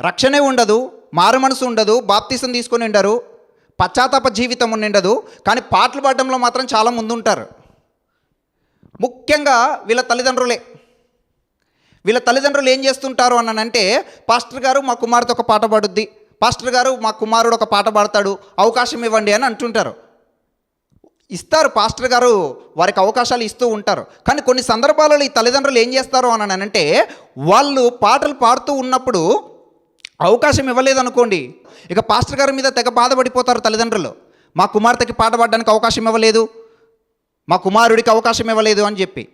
రక్షణే ఉండదు మారు మనసు ఉండదు బాప్తీసం తీసుకొని ఉండరు పశ్చాత్తాప జీవితం ఉండదు కానీ పాటలు పాడడంలో మాత్రం చాలా ముందుంటారు. ముఖ్యంగా వీళ్ళ తల్లిదండ్రులే. వీళ్ళ తల్లిదండ్రులు ఏం చేస్తుంటారు అన్నానంటే అంటే పాస్టర్ గారు మా కుమారుతో ఒక పాట పాడుద్ది పాస్టర్ గారు మా కుమారుడు ఒక పాట పాడతాడు అవకాశం ఇవ్వండి అని అంటుంటారు. ఇస్తారు పాస్టర్ గారు వారికి అవకాశాలు ఇస్తూ ఉంటారు. కానీ కొన్ని సందర్భాలలో ఈ తల్లిదండ్రులు ఏం చేస్తారు అని అంటే వాళ్ళు పాటలు పాడుతూ ఉన్నప్పుడు అవకాశం ఇవ్వలేదనుకోండి ఇక పాస్టర్ గారి మీద తెగ బాధపడిపోతారు తల్లిదండ్రులు. మా కుమార్తెకి పాట పాడడానికి అవకాశం ఇవ్వలేదు మా కుమారుడికి అవకాశం ఇవ్వలేదు అని చెప్పి.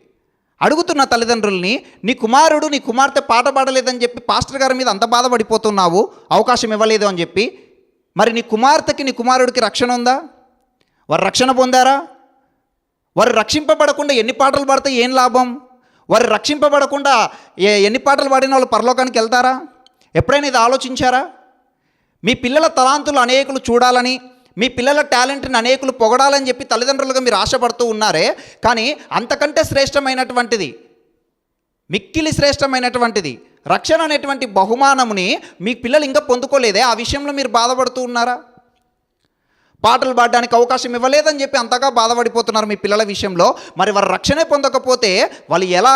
అడుగుతున్న తల్లిదండ్రుల్ని నీ కుమారుడు నీ కుమార్తె పాట పాడలేదని చెప్పి పాస్టర్ గారి మీద అంత బాధపడిపోతున్నావు అవకాశం ఇవ్వలేదు అని చెప్పి. మరి నీ కుమార్తెకి నీ కుమారుడికి రక్షణ ఉందా? వారు రక్షణ పొందారా? వారు రక్షింపబడకుండా ఎన్ని పాటలు పాడితే ఏం లాభం? వారు రక్షింపబడకుండా ఏ- ఎన్ని పాటలు పాడిన వాళ్ళు పరలోకానికి వెళ్తారా? ఎప్పుడైనా ఇది ఆలోచించారా? మీ పిల్లల తలాంతులు అనేకులు చూడాలని మీ పిల్లల టాలెంట్ని అనేకులు పొగడాలని చెప్పి తల్లిదండ్రులుగా మీరు ఆశపడుతూ ఉన్నారే కానీ అంతకంటే శ్రేష్టమైనటువంటిది మిక్కిలి శ్రేష్టమైనటువంటిది రక్షణ అనేటువంటి బహుమానముని మీ పిల్లలు ఇంకా పొందుకోలేదే ఆ విషయంలో మీరు బాధపడుతూ ఉన్నారా? పాటలు పాడడానికి అవకాశం ఇవ్వలేదని చెప్పి అంతగా బాధపడిపోతున్నారు మీ పిల్లల విషయంలో. మరి వారు రక్షణే పొందకపోతే వాళ్ళు ఎలా?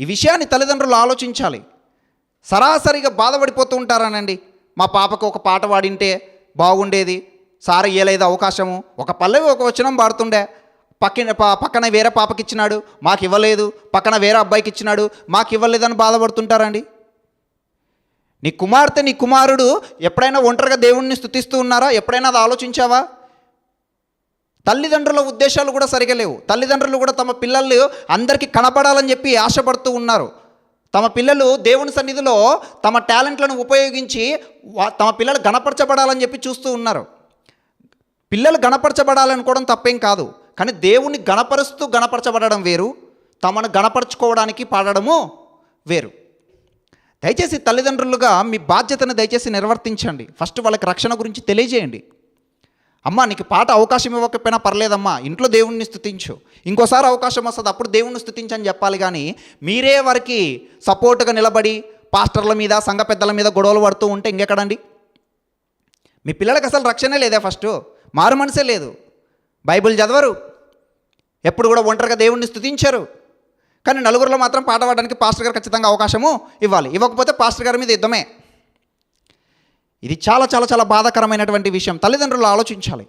ఈ విషయాన్ని తల్లిదండ్రులు ఆలోచించాలి. సరాసరిగా బాధపడిపోతూ ఉంటారనండి. మా పాపకు ఒక పాట పాడింటే బాగుండేది. సార్ ఇయ్యలేదు అవకాశము. ఒక పల్లవి ఒక వచనం పాడుతుండే. పక్కన పక్కన వేరే పాపకి ఇచ్చినాడు మాకు ఇవ్వలేదు పక్కన వేరే అబ్బాయికి ఇచ్చినాడు మాకు ఇవ్వలేదని బాధపడుతుంటారండి. నీ కుమార్తె నీ కుమారుడు ఎప్పుడైనా ఒంటరిగా దేవుణ్ణి స్థుతిస్తూ ఉన్నారా? ఎప్పుడైనా అది ఆలోచించావా? తల్లిదండ్రుల ఉద్దేశాలు కూడా సరిగా లేవు. తల్లిదండ్రులు కూడా తమ పిల్లలు అందరికీ కనపడాలని చెప్పి ఆశపడుతూ ఉన్నారు. తమ పిల్లలు దేవుని సన్నిధిలో తమ టాలెంట్లను ఉపయోగించి తమ పిల్లలు గణపరచబడాలని చెప్పి చూస్తూ ఉన్నారు. పిల్లలు గణపరచబడాలనుకోవడం తప్పేం కాదు. కానీ దేవుణ్ణి గణపరుస్తూ గణపరచబడడం వేరు. తమను గణపరచుకోవడానికి పాడడము వేరు. దయచేసి తల్లిదండ్రులుగా మీ బాధ్యతను దయచేసి నిర్వర్తించండి. ఫస్ట్ వాళ్ళకి రక్షణ గురించి తెలియజేయండి. అమ్మా నీకు పాట అవకాశం ఇవ్వకపోయినా పర్లేదమ్మా ఇంట్లో దేవుణ్ణి స్థుతించు. ఇంకోసారి అవకాశం వస్తుంది అప్పుడు దేవుణ్ణి స్థుతించని చెప్పాలి కానీ మీరే వారికి సపోర్ట్గా నిలబడి పాస్టర్ల మీద సంఘ పెద్దల మీద గొడవలు పడుతూ ఉంటే ఇంకెక్కడండి? మీ పిల్లలకి అసలు రక్షణే లేదే ఫస్ట్? మారు మనసే లేదు. బైబిల్ చదవరు. ఎప్పుడు కూడా ఒంటరిగా దేవుణ్ణి స్థుతించరు. కానీ నలుగురిలో మాత్రం పాట పాడడానికి పాస్టర్ గారు ఖచ్చితంగా అవకాశము ఇవ్వాలి. ఇవ్వకపోతే పాస్టర్ గారి మీద యుద్ధమే. ఇది చాలా చాలా చాలా బాధాకరమైనటువంటి విషయం. తల్లిదండ్రులు ఆలోచించాలి.